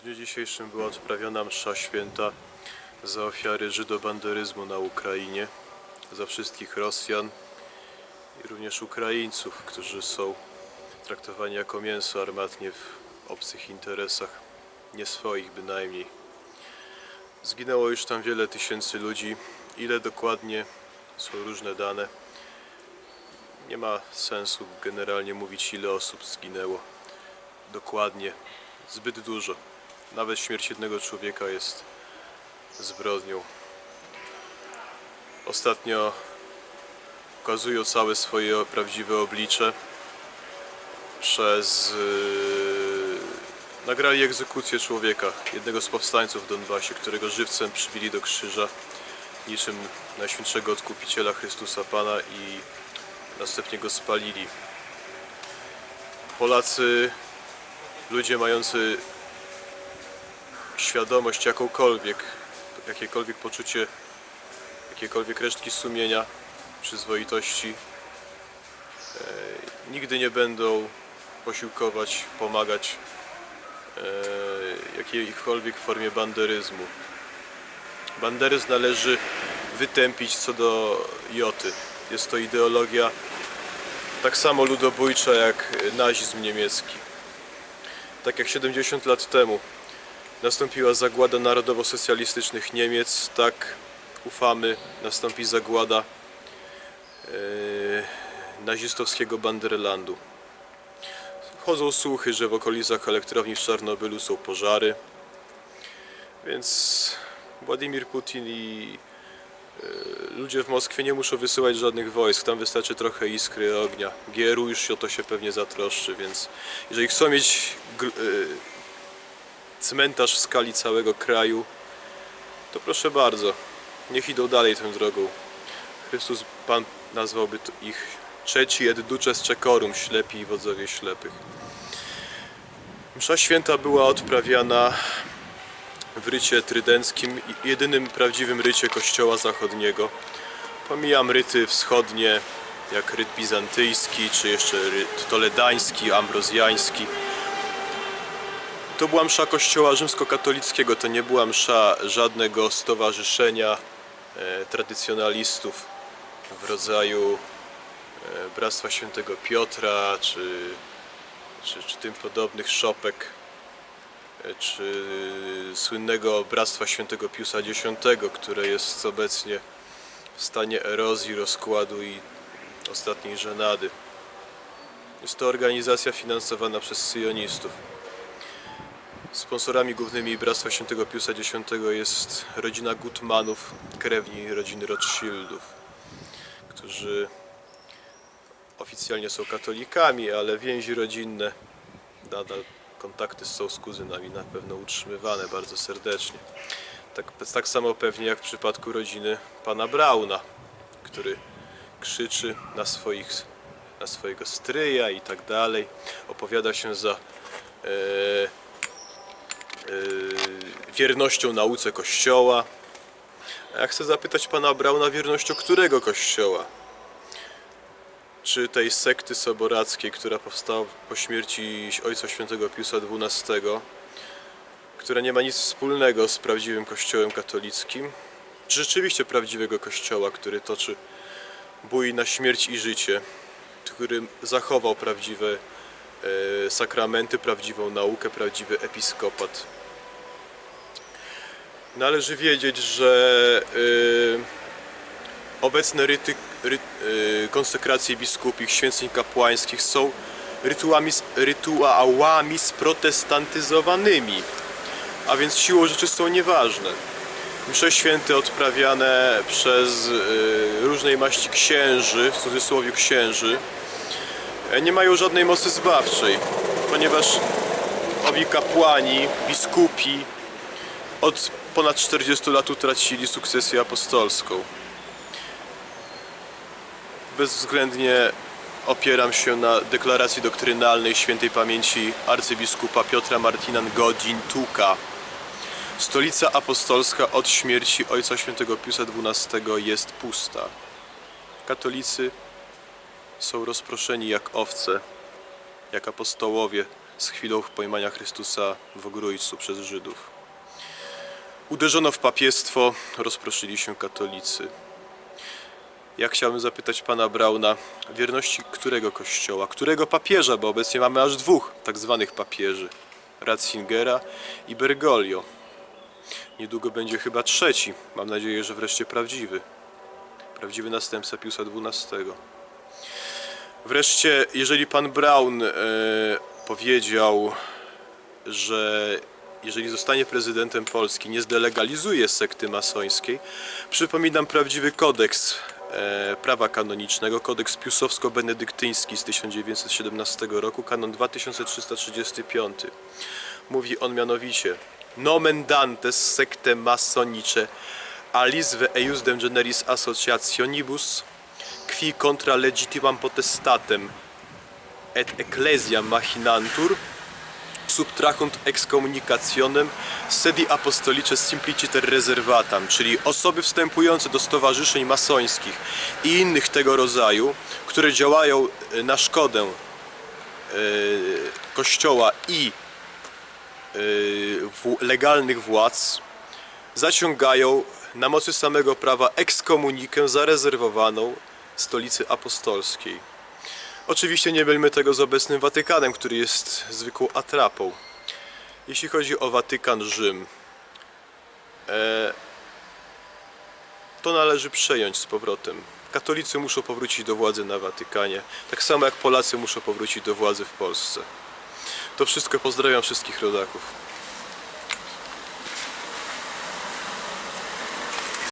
W dniu dzisiejszym była odprawiona msza święta za ofiary żydobanderyzmu na Ukrainie, za wszystkich Rosjan i również Ukraińców, którzy są traktowani jako mięso armatnie w obcych interesach, nie swoich bynajmniej. Zginęło już tam wiele tysięcy ludzi. Ile dokładnie są różne dane. Nie ma sensu generalnie mówić, ile osób zginęło. Dokładnie. Zbyt dużo. Nawet śmierć jednego człowieka jest zbrodnią. Ostatnio pokazują całe swoje prawdziwe oblicze przez yy, nagrali egzekucję człowieka, jednego z powstańców w Donbasie, którego żywcem przybili do krzyża niczym Najświętszego Odkupiciela Chrystusa Pana i następnie go spalili. Polacy, ludzie mający świadomość jakąkolwiek, jakiekolwiek poczucie, jakiekolwiek resztki sumienia, przyzwoitości, e, nigdy nie będą posiłkować, pomagać e, jakiejkolwiek formie banderyzmu. Banderyzm należy wytępić co do joty. Jest to ideologia tak samo ludobójcza jak nazizm niemiecki. Tak jak 70 lat temu nastąpiła zagłada narodowo-socjalistycznych Niemiec, tak ufamy nastąpi zagłada e, nazistowskiego Banderlandu. Chodzą słuchy, że w okolicach elektrowni w Czarnobylu są pożary, więc Władimir Putin i e, ludzie w Moskwie nie muszą wysyłać żadnych wojsk, tam wystarczy trochę iskry ognia. GRU już się o to się pewnie zatroszczy, więc jeżeli chcą mieć e, cmentarz w skali całego kraju, to proszę bardzo, niech idą dalej tą drogą. Chrystus Pan nazwałby ich trzeci et duces ślepi i wodzowie ślepych. Msza święta była odprawiana w rycie trydenckim, jedynym prawdziwym rycie kościoła zachodniego. Pomijam ryty wschodnie, jak ryt bizantyjski, czy jeszcze ryt toledański, ambrozjański. To była msza kościoła rzymskokatolickiego, to nie była msza żadnego stowarzyszenia e, tradycjonalistów w rodzaju e, Bractwa Świętego Piotra, czy, czy, czy tym podobnych szopek, e, czy słynnego Bractwa Świętego Piusa X, które jest obecnie w stanie erozji, rozkładu i ostatniej żenady. Jest to organizacja finansowana przez syjonistów. Sponsorami głównymi Bractwa Świętego Piusa X jest rodzina Gutmanów, krewni rodziny Rothschildów, którzy oficjalnie są katolikami, ale więzi rodzinne, nadal kontakty są z kuzynami na pewno utrzymywane bardzo serdecznie. Tak, tak samo pewnie jak w przypadku rodziny pana Brauna, który krzyczy na, swoich, na swojego stryja i tak dalej, opowiada się za e, wiernością nauce Kościoła. A ja chcę zapytać pana Brauna, wiernością którego Kościoła? Czy tej sekty soborackiej, która powstała po śmierci Ojca Świętego Piusa XII, która nie ma nic wspólnego z prawdziwym Kościołem katolickim? Czy rzeczywiście prawdziwego Kościoła, który toczy bój na śmierć i życie, który zachował prawdziwe e, sakramenty, prawdziwą naukę, prawdziwy episkopat? Należy wiedzieć, że y, obecne ryty, ry, y, konsekracji biskupich, święceń kapłańskich są rytuałami, rytuałami sprotestantyzowanymi, a więc siłą rzeczy są nieważne. Msze święte odprawiane przez y, różnej maści księży, w cudzysłowie księży, e, nie mają żadnej mocy zbawczej, ponieważ owi kapłani, biskupi od ponad 40 lat utracili sukcesję apostolską. Bezwzględnie opieram się na deklaracji doktrynalnej świętej pamięci arcybiskupa Piotra Martinan Godzin Tuka. Stolica apostolska od śmierci Ojca Świętego Piusa XII jest pusta. Katolicy są rozproszeni jak owce, jak apostołowie z chwilą pojmania Chrystusa w Ogrójcu przez Żydów. Uderzono w papiestwo, rozproszyli się katolicy. Ja chciałbym zapytać pana Brauna, wierności którego kościoła, którego papieża, bo obecnie mamy aż dwóch tak zwanych papieży, Ratzingera i Bergoglio. Niedługo będzie chyba trzeci, mam nadzieję, że wreszcie prawdziwy. Prawdziwy następca Piusa XII. Wreszcie, jeżeli pan Braun e, powiedział, że jeżeli zostanie prezydentem Polski, nie zdelegalizuje sekty masońskiej, przypominam prawdziwy kodeks e, prawa kanonicznego, kodeks piusowsko-benedyktyński z 1917 roku, kanon 2335. Mówi on mianowicie Nomen dantes secte masonice alis ve eiusdem generis associationibus qui contra legitimam potestatem et ecclesiam machinantur subtrahunt excommunicationem sedi apostolice simpliciter reservatam, czyli osoby wstępujące do stowarzyszeń masońskich i innych tego rodzaju, które działają e, na szkodę e, Kościoła i e, legalnych władz, zaciągają na mocy samego prawa ekskomunikę zarezerwowaną stolicy apostolskiej. Oczywiście nie mylmy tego z obecnym Watykanem, który jest zwykłą atrapą. Jeśli chodzi o Watykan Rzym, e, to należy przejąć z powrotem. Katolicy muszą powrócić do władzy na Watykanie, tak samo jak Polacy muszą powrócić do władzy w Polsce. To wszystko pozdrawiam wszystkich rodaków.